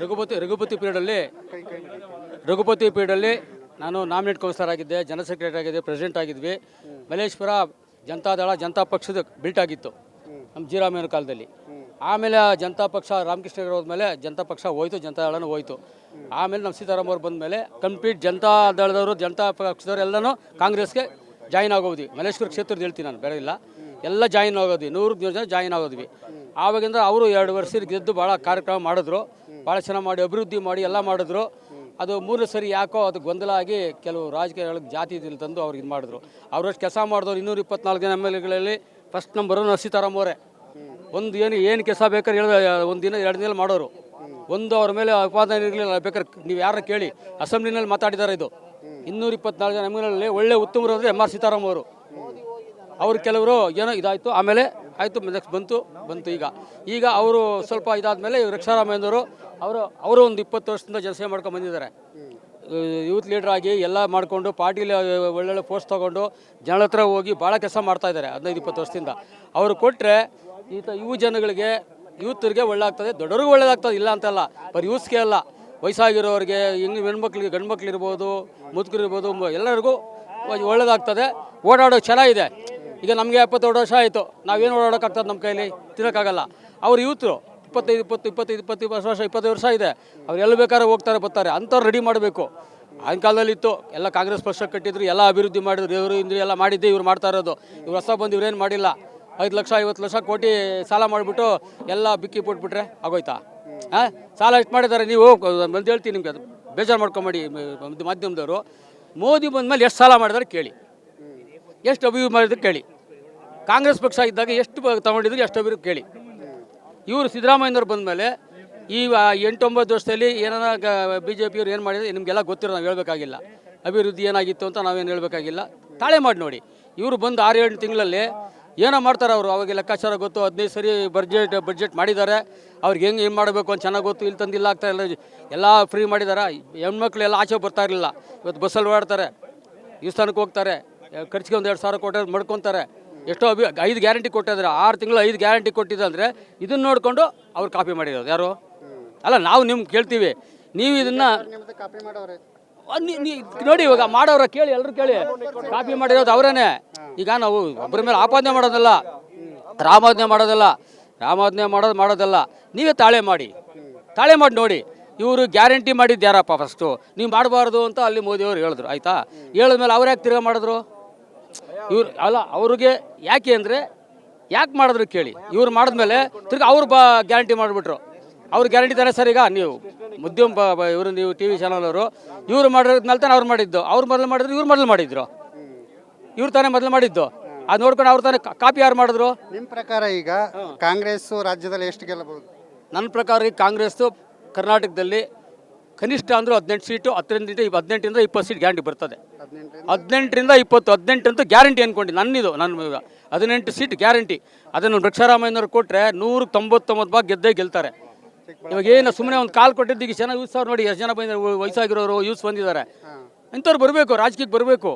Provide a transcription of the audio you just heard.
ರಘುಪತಿ ರಘುಪತಿ ಪೀರಿಯಡಲ್ಲಿ ರಘುಪತಿ ಪೀರಿಯಡಲ್ಲಿ ನಾನು nominate councillor ಆಗಿದ್ದೆ, ಜನರಲ್ ಸೆಕ್ರೆಟರಿ ಆಗಿದ್ದೆ, ಪ್ರೆಸಿಡೆಂಟ್ ಆಗಿದ್ವಿ. ಮಲ್ಲೇಶ್ವರ ಜನತಾದಳ ಜನತಾ ಪಕ್ಷದ ಬಿಲ್ಟ್ ಆಗಿತ್ತು ನಮ್ಮ ಜೀರಾಮಯ್ಯನ ಕಾಲದಲ್ಲಿ. ಆಮೇಲೆ ಆ ಜನತಾ ಪಕ್ಷ ರಾಮಕೃಷ್ಣ ಹೆಗಡೆ ಹೋದ್ಮೇಲೆ ಜನತಾ ಪಕ್ಷ ಹೋಯ್ತು ಜನತಾದಳನೂ ಹೋಯ್ತು. ಆಮೇಲೆ ನಮ್ಮ ಸೀತಾರಾಮ್ ಅವ್ರು ಬಂದಮೇಲೆ ಕಂಪ್ಲೀಟ್ ಜನತಾ ದಳದವರು, ಜನತಾ ಪಕ್ಷದವ್ರು ಎಲ್ಲನೂ ಕಾಂಗ್ರೆಸ್ಗೆ ಜಾಯಿನ್ ಆಗೋದ್ವಿ. ಮಲ್ಲೇಶ್ವರ ಕ್ಷೇತ್ರದ ಹೇಳ್ತೀನಿ ನಾನು, ಬೇರೆ ಇಲ್ಲ. ಎಲ್ಲ ಜಾಯಿನ್ ಆಗೋದ್ವಿ. ನೂರು ಜನ ಜಾಯಿನ್ ಆಗೋದ್ವಿ. ಆವಾಗಿಂದ ಅವರು ಎರಡು ವರ್ಷ ಗೆದ್ದು ಭಾಳ ಕಾರ್ಯಕ್ರಮ ಮಾಡಿದ್ರು. ಭಾಳ ಚೆನ್ನಾಗಿ ಮಾಡಿ, ಅಭಿವೃದ್ಧಿ ಮಾಡಿ ಎಲ್ಲ ಮಾಡಿದ್ರು. ಅದು ಮೂರು ಸರಿ ಯಾಕೋ ಅದು ಗೊಂದಲ ಆಗಿ ಕೆಲವು ರಾಜಕೀಯಗಳಿಗೆ ಜಾತಿ ಇದಿಲ್ಲ ತಂದು ಅವ್ರಿಗೆ ಇದು ಮಾಡಿದ್ರು. ಅವ್ರಷ್ಟು ಕೆಲಸ ಮಾಡಿದವ್ರು ಇನ್ನೂರ ಇಪ್ಪತ್ನಾಲ್ಕು ಜನ ಎಂ ಎಲ್ ಎಗಳಲ್ಲಿ ಫಸ್ಟ್ ನಂಬರು ನರಸೀತಾರಾಮ್ ಅವರೇ. ಒಂದು ಏನು ಏನು ಕೆಲಸ ಬೇಕಾದ್ರೆ ಹೇಳಿದ್ರೆ ಒಂದು ದಿನ, ಎರಡು ದಿನ ಮಾಡೋರು. ಒಂದು ಅವ್ರ ಮೇಲೆ ಅಪಾದನೆ ಇರಲಿಲ್ಲ, ಬೇಕಾದ್ರೆ ನೀವು ಯಾರನ್ನ ಕೇಳಿ, ಅಸೆಂಬ್ಲಿನಲ್ಲಿ ಮಾತಾಡಿದ್ದಾರೆ ಇದು. ಇನ್ನೂರ ಇಪ್ಪತ್ನಾಲ್ಕು ಜನ ಎಂ ಎಲ್ ಒಳ್ಳೆ ಉತ್ತಮರು ಅಂದರೆ ಎಂ ಆರ್ ಸೀತಾರಾಮ್ ಅವರು. ಅವ್ರು ಕೆಲವರು ಏನೋ ಇದಾಯಿತು, ಆಮೇಲೆ ಆಯಿತು ನೆಕ್ಸ್ಟ್ ಬಂತು ಬಂತು ಈಗ. ಈಗ ಅವರು ಸ್ವಲ್ಪ ಇದಾದ ಮೇಲೆ ರಕ್ಷಾರಾಮಯ್ಯನವರು, ಅವರು ಅವರು ಒಂದು ಇಪ್ಪತ್ತು ವರ್ಷದಿಂದ ಜನಸೇವೆ ಮಾಡ್ಕೊಂಡು ಬಂದಿದ್ದಾರೆ. ಯೂತ್ ಲೀಡರ್ ಆಗಿ ಎಲ್ಲ ಮಾಡಿಕೊಂಡು ಪಾರ್ಟಿಲಿ ಒಳ್ಳೊಳ್ಳೆ ಪೋಸ್ಟ್ ತೊಗೊಂಡು ಜನರ ಹತ್ರ ಹೋಗಿ ಭಾಳ ಕೆಲಸ ಮಾಡ್ತಾ ಇದ್ದಾರೆ ಹದಿನೈದು, ಇಪ್ಪತ್ತು ವರ್ಷದಿಂದ. ಅವರು ಕೊಟ್ಟರೆ ಈತ ಯುವ ಜನಗಳಿಗೆ, ಯೂತ್ರಿಗೆ ಒಳ್ಳೆಯಾಗ್ತದೆ ದೊಡ್ಡವ್ರಿಗೂ ಒಳ್ಳೇದಾಗ್ತದೆ, ಇಲ್ಲ ಅಂತಲ್ಲ. ಬರೀ ಯೂಸ್ಗೆ ಅಲ್ಲ, ವಯಸ್ಸಾಗಿರೋರಿಗೆ, ಹೆಂಗ್ ಹೆಣ್ಮಕ್ಳಿಗೆ ಗಂಡು ಮಕ್ಳು ಇರ್ಬೋದು ಮುದುಕರು ಎಲ್ಲರಿಗೂ ಒಳ್ಳೇದಾಗ್ತದೆ. ಓಡಾಡೋ ಚೆನ್ನಾಗಿದೆ. ಈಗ ನಮಗೆ ಎಪ್ಪತ್ತೆರಡು ವರ್ಷ ಆಯಿತು. ನಾವೇನು ಓಡಾಡೋಕ್ಕಾಗ್ತದೆ ನಮ್ಮ ಕೈಯಲ್ಲಿ ತಿನ್ನೋಕ್ಕಾಗಲ್ಲ. ಅವ್ರು ಯೂತ್ರು, ಇಪ್ಪತ್ತೈದು, ಇಪ್ಪತ್ತು ಇಪ್ಪತ್ತೈದು ಇಪ್ಪತ್ತು ವರ್ಷ ಇಪ್ಪತ್ತೈದು ವರ್ಷ ಇದೆ. ಅವ್ರು ಎಲ್ಲಿ ಬೇಕಾದ್ರೆ ಹೋಗ್ತಾರೆ, ಬರ್ತಾರೆ. ಅಂಥವ್ರು ರೆಡಿ ಮಾಡಬೇಕು. ಆಗಿನ ಕಾಲದಲ್ಲಿ ಇತ್ತು. ಎಲ್ಲ ಕಾಂಗ್ರೆಸ್ ಪಕ್ಷ ಕಟ್ಟಿದ್ರು, ಎಲ್ಲ ಅಭಿವೃದ್ಧಿ ಮಾಡಿದ್ರು. ಇವರು ಇಂದ್ರೆ ಎಲ್ಲ ಮಾಡಿದ್ದೆ ಇವ್ರು ಮಾಡ್ತಾ ಇರೋದು. ಇವ್ರು ಹೊಸ ಬಂದು ಇವ್ರೇನು ಮಾಡಿಲ್ಲ. ಐದು ಲಕ್ಷ, ಐವತ್ತು ಲಕ್ಷ ಕೋಟಿ ಸಾಲ ಮಾಡಿಬಿಟ್ಟು ಎಲ್ಲ ಬಿಕ್ಕಿ ಕೊಟ್ಬಿಟ್ರೆ ಆಗೋಯ್ತಾ? ಹಾಂ? ಸಾಲ ಎಷ್ಟು ಮಾಡಿದ್ದಾರೆ? ನೀವು ಬಂದು ಹೇಳ್ತೀನಿ ನಿಮಗೆ ಅದು. ಬೇಜಾರು ಮಾಡ್ಕೊಂಬೇಡಿ, ಮ- ಮಾಧ್ಯಮದವರು. ಮೋದಿ ಬಂದಮೇಲೆ ಎಷ್ಟು ಸಾಲ ಮಾಡಿದ್ದಾರೆ ಕೇಳಿ. ಎಷ್ಟು ಅಭಿವೃದ್ಧಿ ಮಾಡಿದ್ರು ಕೇಳಿ. ಕಾಂಗ್ರೆಸ್ ಪಕ್ಷ ಇದ್ದಾಗ ಎಷ್ಟು ತಗೊಂಡಿದ್ರು ಎಷ್ಟು ಅಭಿವೃದ್ಧಿ ಕೇಳಿ. ಇವರು ಸಿದ್ದರಾಮಯ್ಯನವ್ರು ಬಂದಮೇಲೆ ಈ ಆ, ಎಂಟೊಂಬತ್ತು ವರ್ಷದಲ್ಲಿ ಏನಾರ ಬಿ ಜೆ ಪಿಯವ್ರು ಏನು ಮಾಡಿದ್ರೆ ನಿಮಗೆಲ್ಲ ಗೊತ್ತಿರೋ ನಾವು ಹೇಳಬೇಕಾಗಿಲ್ಲ. ಅಭಿವೃದ್ಧಿ ಏನಾಗಿತ್ತು ಅಂತ ನಾವೇನು ಹೇಳಬೇಕಾಗಿಲ್ಲ. ತಾಳೆ ಮಾಡಿ ನೋಡಿ. ಇವರು ಬಂದು ಆರು ಏಳು ತಿಂಗಳಲ್ಲಿ ಏನೋ ಮಾಡ್ತಾರೆ ಅವರು. ಅವಾಗ ಲೆಕ್ಕಾಚಾರ ಗೊತ್ತು ಹದಿನೈದು ಸರಿ ಬಡ್ಜೆಟ್ ಬಡ್ಜೆಟ್ ಮಾಡಿದ್ದಾರೆ. ಅವ್ರಿಗೆ ಹೆಂಗೆ ಏನು ಮಾಡಬೇಕು ಅಂತ ಚೆನ್ನಾಗಿ ಗೊತ್ತು ಇಲ್ಲಿ ತಂದಿಲ್ಲ ಆಗ್ತಾ ಇಲ್ಲ. ಎಲ್ಲ ಫ್ರೀ ಮಾಡಿದ್ದಾರೆ ಹೆಣ್ಮಕ್ಳು ಎಲ್ಲ ಆಚೆ ಬರ್ತಾ ಇರಲಿಲ್ಲ. ಇವತ್ತು ಬಸ್ಸಲ್ಲಿ ಓಡಾಡ್ತಾರೆ. ದೇವಸ್ಥಾನಕ್ಕೆ ಹೋಗ್ತಾರೆ. ಖರ್ಚಿಗೆ ಒಂದು ಎರಡು ಸಾವಿರ ಕೊಟ್ಟರೆ ಮಾಡ್ಕೊತಾರೆ. ಎಷ್ಟೋ ಅಭಿ ಐದು ಗ್ಯಾರಂಟಿ ಕೊಟ್ಟಿದ್ದಾರೆ ಆರು ತಿಂಗಳು ಐದು ಗ್ಯಾರಂಟಿ ಕೊಟ್ಟಿದ್ದಂದರೆ ಇದನ್ನು ನೋಡಿಕೊಂಡು ಅವ್ರು ಕಾಪಿ ಮಾಡಿರೋದು. ಯಾರು? ಅಲ್ಲ, ನಾವು ನಿಮ್ಗೆ ಕೇಳ್ತೀವಿ. ನೀವು ಇದನ್ನು ನೋಡಿ ಇವಾಗ ಮಾಡೋರ ಕೇಳಿ ಎಲ್ಲರೂ ಕೇಳಿ. ಕಾಪಿ ಮಾಡಿರೋದು ಅವರೇನೆ. ಈಗ ನಾವು ಒಬ್ಬರ ಮೇಲೆ ಆಪಾದನೆ ಮಾಡೋದಲ್ಲ. ರಾಮಾಜ್ಞೆ ಮಾಡೋದಲ್ಲ. ರಾಮಾಜ್ಞೆ ಮಾಡೋದು ಮಾಡೋದಲ್ಲ. ನೀವೇ ತಾಳೆ ಮಾಡಿ. ತಾಳೆ ಮಾಡಿ ನೋಡಿ. ಇವರು ಗ್ಯಾರಂಟಿ ಮಾಡಿದ್ದು ಯಾರಪ್ಪ ಫಸ್ಟು ನೀವು ಮಾಡಬಾರ್ದು ಅಂತ ಅಲ್ಲಿ ಮೋದಿಯವರು ಹೇಳಿದ್ರು. ಆಯಿತಾ? ಹೇಳಿದ್ಮೇಲೆ ಅವ್ರು ಯಾಕೆ ತಿರ್ಗಾ ಮಾಡಿದ್ರು? ಇವ್ರು ಅಲ್ಲ ಅವ್ರಿಗೆ ಯಾಕೆ ಅಂದರೆ ಯಾಕೆ ಮಾಡಿದ್ರು ಕೇಳಿ. ಇವ್ರು ಮಾಡಿದ್ಮೇಲೆ ತಿರ್ಗಿ ಅವ್ರು ಬ ಗ್ಯಾರಂಟಿ ಮಾಡಿಬಿಟ್ರು. ಅವ್ರು ಗ್ಯಾರಂಟಿ ತಾನೆ ಸರ್ ಈಗ ನೀವು ಮುದ್ಯಮ ಇವರು ನೀವು ಟಿ ವಿ ಚಾನಲ್ ಅವರು. ಇವ್ರು ಮಾಡಿದ್ಮೇಲೆ ತಾನೆ ಅವ್ರು ಮಾಡಿದ್ದು. ಅವ್ರು ಮೊದಲು ಮಾಡಿದ್ರು ಇವ್ರು ಮೊದಲು ಮಾಡಿದ್ರು. ಇವ್ರು ತಾನೇ ಮೊದಲು ಮಾಡಿದ್ದು. ಅದು ನೋಡ್ಕೊಂಡು ಅವ್ರು ತಾನೇ ಕಾಪಿ ಯಾರು ಮಾಡಿದ್ರು? ನಿಮ್ಮ ಪ್ರಕಾರ ಈಗ ಕಾಂಗ್ರೆಸ್ ರಾಜ್ಯದಲ್ಲಿ ಎಷ್ಟು ಗೆಲ್ಲಬಹುದು? ನನ್ನ ಪ್ರಕಾರ ಈಗ ಕಾಂಗ್ರೆಸ್ಸು ಕರ್ನಾಟಕದಲ್ಲಿ ಕನಿಷ್ಠ ಅಂದರೂ ಹದಿನೆಂಟು ಸೀಟು ಹತ್ತರಿಂದ ಹದಿನೆಂಟರಿಂದ ಇಪ್ಪತ್ತು ಸೀಟ್ ಗ್ಯಾರಂಟಿ ಬರ್ತದೆ. ಹದಿನೆಂಟರಿಂದ ಇಪ್ಪತ್ತು ಹದಿನೆಂಟಂತೂ ಗ್ಯಾರಂಟಿ ಅನ್ಕೊಂಡು ನನ್ನಿದು ನನ್ನ ಹದಿನೆಂಟು ಸೀಟ್ ಗ್ಯಾರಂಟಿ. ಅದನ್ನು ವೃಕ್ಷಾರಾಮಯ್ಯನವ್ರು ಕೊಟ್ಟರೆ ನೂರು ತೊಂಬತ್ತೊಂಬತ್ತು ಭಾಗ ಗೆದ್ದೇ ಗೆಲ್ತಾರೆ. ಇವಾಗ ಏನು ಸುಮ್ಮನೆ ಒಂದು ಕಾಲ್ ಕೊಟ್ಟಿದ್ದಕ್ಕೆ ಜನ ಯೂಸ್ ಅವ್ರು ನೋಡಿ ಎಷ್ಟು ಜನ ಬಂದಿದ್ದಾರೆ ವಯಸ್ಸಾಗಿರೋರು ಯೂಸ್ ಬಂದಿದ್ದಾರೆ. ಇಂಥವ್ರು ಬರಬೇಕು ರಾಜಕೀಯಕ್ಕೆ ಬರಬೇಕು.